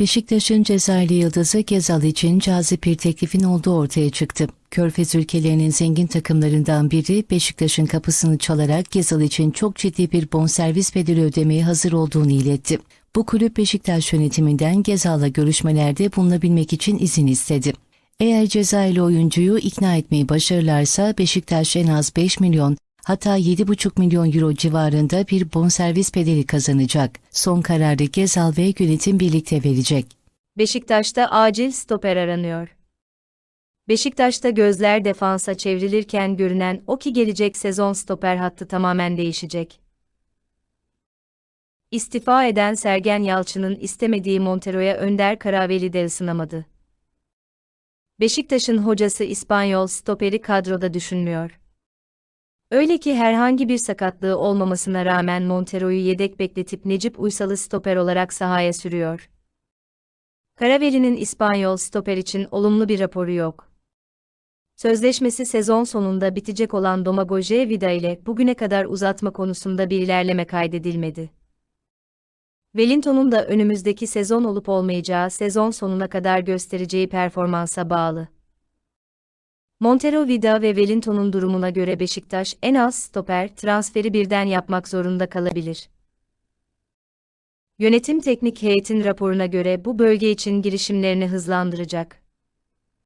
Beşiktaş'ın Cezayirli Yıldızı Gezal için cazip bir teklifin olduğu ortaya çıktı. Körfez ülkelerinin zengin takımlarından biri Beşiktaş'ın kapısını çalarak Gezal için çok ciddi bir bonservis bedeli ödemeye hazır olduğunu iletti. Bu kulüp Beşiktaş yönetiminden Gezal'la görüşmelerde bulunabilmek için izin istedi. Eğer Cezayirli oyuncuyu ikna etmeyi başarırlarsa Beşiktaş en az 5 milyon hatta 7,5 milyon euro civarında bir bonservis bedeli kazanacak. Son kararı Gezal ve yönetim birlikte verecek. Beşiktaş'ta acil stoper aranıyor. Beşiktaş'ta gözler defansa çevrilirken görünen o ki gelecek sezon stoper hattı tamamen değişecek. İstifa eden Sergen Yalçın'ın istemediği Montero'ya Önder Karaveli de ısınamadı. Beşiktaş'ın hocası İspanyol stoperi kadroda düşünmüyor. Öyle ki herhangi bir sakatlığı olmamasına rağmen Montero'yu yedek bekletip Necip Uysal'ı stoper olarak sahaya sürüyor. Karaveli'nin İspanyol stoper için olumlu bir raporu yok. Sözleşmesi sezon sonunda bitecek olan Domagoje Vida ile bugüne kadar uzatma konusunda bir ilerleme kaydedilmedi. Wellington'un da önümüzdeki sezon olup olmayacağı sezon sonuna kadar göstereceği performansa bağlı. Montero Vida ve Wellington'un durumuna göre Beşiktaş en az stoper transferi birden yapmak zorunda kalabilir. Yönetim teknik heyetin raporuna göre bu bölge için girişimlerini hızlandıracak.